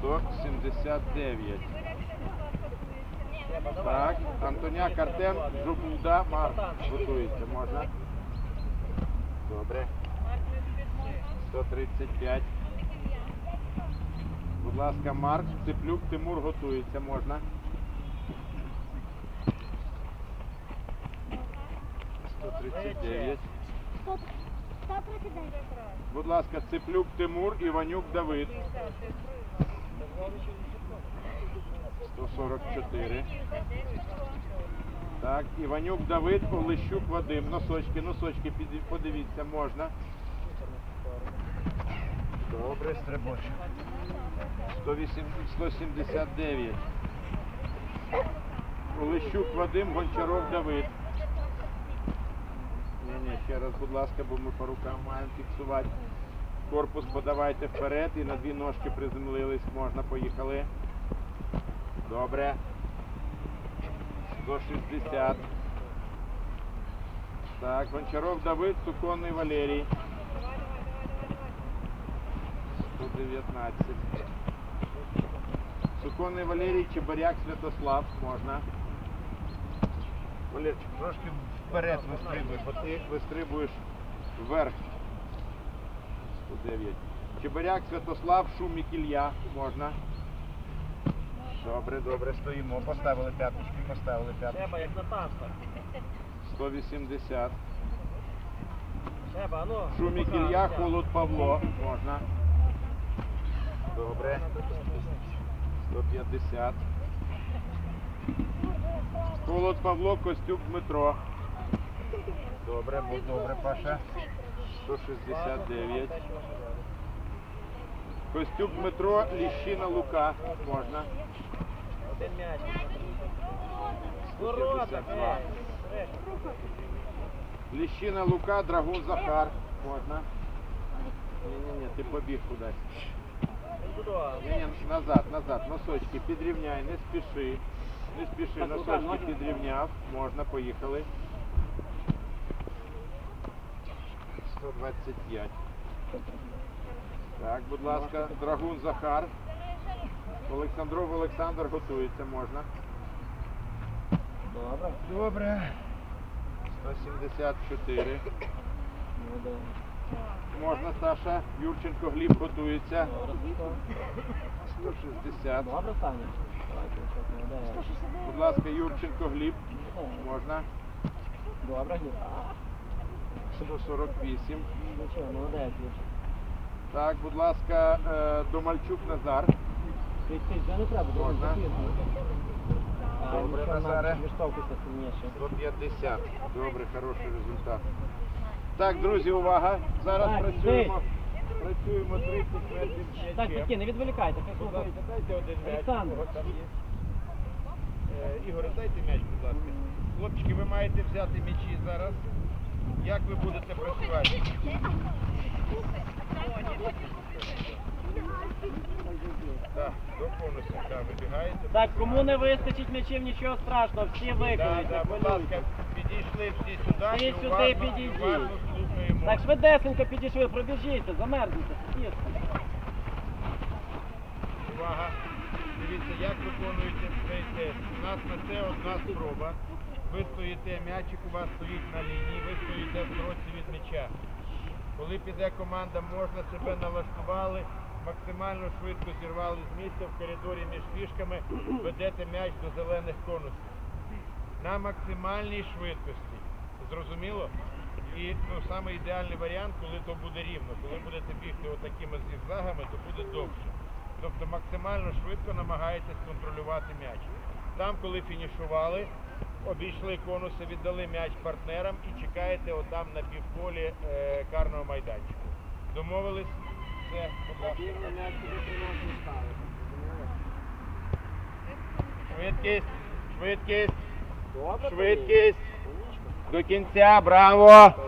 179. Так, Антоняк Артем, Жубуда, Марк. Готується, можна? Добре. 135. Будь ласка, Марк, Цеплюк, Тимур готується, можна? 139. 139. Будь ласка, Цеплюк, Тимур, Іванюк, Давид. 144. Так, Іванюк Давид, Олещук Вадим. Носочки, носочки, подивіться, можна. Добре, стрибочок. 179. Олещук Вадим, Гончаров Давид. Ні, ні, ще раз, будь ласка, бо ми по рукам маємо фіксувати. Корпус подавайте вперед і на дві ножки приземлились. Можна, поїхали. Добре. 160. Так, Гончаров Давид, Суконний Валерій. 119. Суконний Валерій, Чебаряк, Святослав. Можна. Валерчик, трошки вперед вистрибуй, бо ти вистрибуєш вверх. 109. Чебаряк, Святослав, Шумік, Ілля. Можна. Добре, добре, стоїмо. Поставили п'яточки, поставили п'яточки. Треба, як на танках. 180. Треба, ну. Шумік Ілля. Холод Павло. Можна. Добре. 150. Холод Павло, Костюк Дмитро. Добре, будь добре, Паша. 169. Костюк Дмитро, Ліщина Лука. Можна. Один м'яч. Ворота, 152. е. Ліщина Лука, Драгун Захар. Можна. Ні-ні-ні, ти побіг кудись. Ні, ні, назад, назад, носочки підрівняй, не спіши. Не спіши, Так, носочки Лука, підрівняв. Можна, поїхали. 125. Так, будь ласка, Драгун Захар. Олександров Олександр готується, можна. Добре. Добре. 174. Можна, Саша. Юрченко Гліб готується. 160. Добре, Саня. 169. Будь ласка, Юрченко Гліб. Можна. Добре, Гліб. 148. Ну що, молодець, Гліб. Так, будь ласка, е, Домальчук Назар. Ти, не треба, Можна. Добре, Назаре. нам сильніше. 150. Добре, хороший результат. Так, друзі, увага. Зараз Так, працюємо. Працюємо 30 метрів Так, такі, не відволікайте, дайте один м'яч. Олександр. Е, Ігор, дайте м'яч, будь ласка. Хлопчики, ви маєте взяти м'ячі зараз. Як ви будете працювати? Так, до конусу, так, вибігаєте. Так, кому не вистачить м'ячів, нічого страшного, всі виконують, да, не будь ласка, підійшли всі сюди. Всі і сюди уважно, підійдіть. уважно слухаємо. Так, швидесенько підійшли, пробіжіться, замерзнете. Тісно. Увага. Дивіться, як виконується цей тест. У нас на це одна спроба. Ви стоїте, м'ячик у вас стоїть на лінії, ви стоїте в кроці від м'яча. Коли піде команда, можна себе налаштували, максимально швидко зірвали з місця в коридорі між фішками, ведете м'яч до зелених конусів. На максимальній швидкості. Зрозуміло? І ну, саме ідеальний варіант, коли то буде рівно. Коли будете бігти отакими зігзагами, то буде довше. Тобто максимально швидко намагаєтесь контролювати м'яч. Там, коли фінішували, обійшли конуси, віддали м'яч партнерам і чекаєте отам на півполі е, карного майданчику. Домовились? Все, будь ласка. Швидкість, швидкість, швидкість. До кінця, браво!